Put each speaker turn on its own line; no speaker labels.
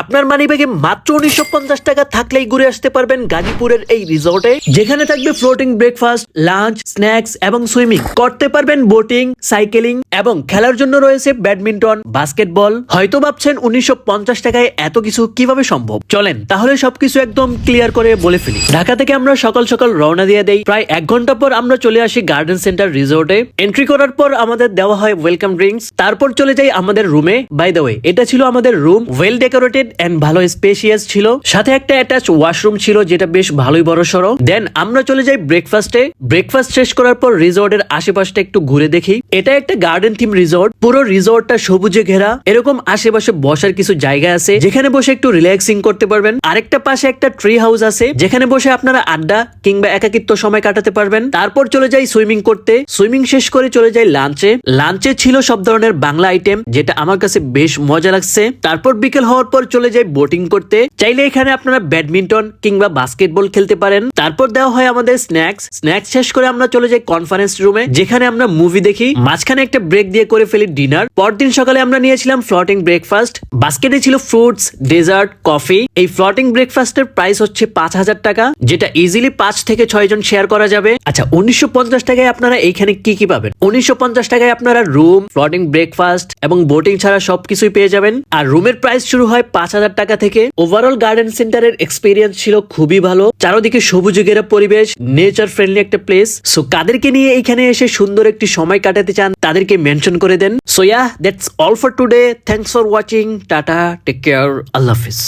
আপনার মানিব্যাগে মাত্র উনিশশো পঞ্চাশ টাকা থাকলেই ঘুরে আসতে পারবেন গাজীপুরের এই রিসোর্টে। যেখানে থাকবে ফ্লোটিং ব্রেকফাস্ট লাঞ্চ স্ন্যাক্স এবং সুইমিং করতে পারবেন বোটিং সাইকেলিং এবং খেলার জন্য রয়েছে ব্যাডমিন্টন বাস্কেটবল হয়তো ভাবছেন উনিশশো পঞ্চাশ টাকায় এত কিছু কীভাবে সম্ভব? চলেন, তাহলে সবকিছু একদম ক্লিয়ার করে বলে ফেলি। ঢাকা থেকে আমরা সকাল সকাল রওনা দিয়ে দেই। প্রায় এক ঘণ্টা পর আমরা চলে আসি গার্ডেন সেন্টার রিসোর্টে এন্ট্রি করার পর আমাদের দেওয়া হয় ওয়েলকাম ড্রিঙ্কস তারপর চলে যাই আমাদের রুমে বাই দ্য ওয়ে এটা ছিল আমাদের রুম ওয়েল ডেকোরেটেড এন্ড ভালো স্পেশিয়াস ছিল। সাথে একটা অ্যাটাচ ওয়াশরুম ছিল যেটা বেশ ভালোই বড় সড়ো। দেন আমরা চলে যাই ব্রেকফাস্টে ব্রেকফাস্ট শেষ করার পর রিসোর্টের আশেপাশটা একটু ঘুরে দেখি। এটা একটা গার্ডেন থিম রিসোর্ট পুরো রিসোর্টটা সবুজে ঘেরা। এরকম আশেপাশে বসার কিছু জায়গা আছে। যেখানে বসে একটু রিল্যাক্সিং করতে পারবেন। আরেকটা পাশে একটা ট্রি হাউস আছে। যেখানে বসে আপনারা আড্ডা কিংবা একাকিত্ব সময় কাটাতে পারবেন। তারপর চলে যাই সুইমিং করতে। সুইমিং শেষ করে চলে যাই লাঞ্চে লাঞ্চে ছিল সব ধরনের বাংলা আইটেম যেটা আমার কাছে বেশ মজা লাগছে। তারপর বিকেল হওয়ার পর চলে যাই বোটিং করতে। চাইলে এখানে আপনারা ব্যাডমিন্টন কিংবা বাস্কেটবল খেলতে পারেন। তারপর দেওয়া হয় আমাদের স্ন্যাক্স স্ন্যাক্স শেষ করে আমরা চলে যাই কনফারেন্স রুমে যেখানে আমরা মুভি দেখি। মাঝখানে একটা ব্রেক দিয়ে করে ফেলি ডিনার পরদিন সকালে আমরা নিয়েছিলাম ফ্লটিং ব্রেকফাস্ট বাস্কেটে ছিল ফ্রুটস ডেজার্ট কফি এই ফ্লটিং ব্রেকফাস্টের প্রাইস হচ্ছে পাঁচ হাজার টাকা, যেটা ইজিলি পাঁচ থেকে ছয় জন শেয়ার করা যাবে। আচ্ছা উনিশশো পঞ্চাশ টাকায় আপনারা এইখানে কি কি পাবেন? উনিশশো পঞ্চাশ টাকায় আপনারা রুম ফ্লটিং ব্রেকফাস্ট এবং বোটিং ছাড়া সবকিছুই পেয়ে যাবেন। আর রুমের প্রাইস শুরু হয় পাঁচ হাজার টাকা থেকে ওভারঅল গার্ডেন সেন্টারের এক্সপিরিয়েন্স ছিল খুবই ভালো। চারদিকে সবুজ ঘেরা পরিবেশ নেচার ফ্রেন্ডলি একটা প্লেস সো কাদেরকে নিয়ে এখানে এসে সুন্দর একটি সময় কাটাতে চান, তাদেরকে মেনশন করে দেন। So that's all for today thanks for watching tata take care Allah Hafiz.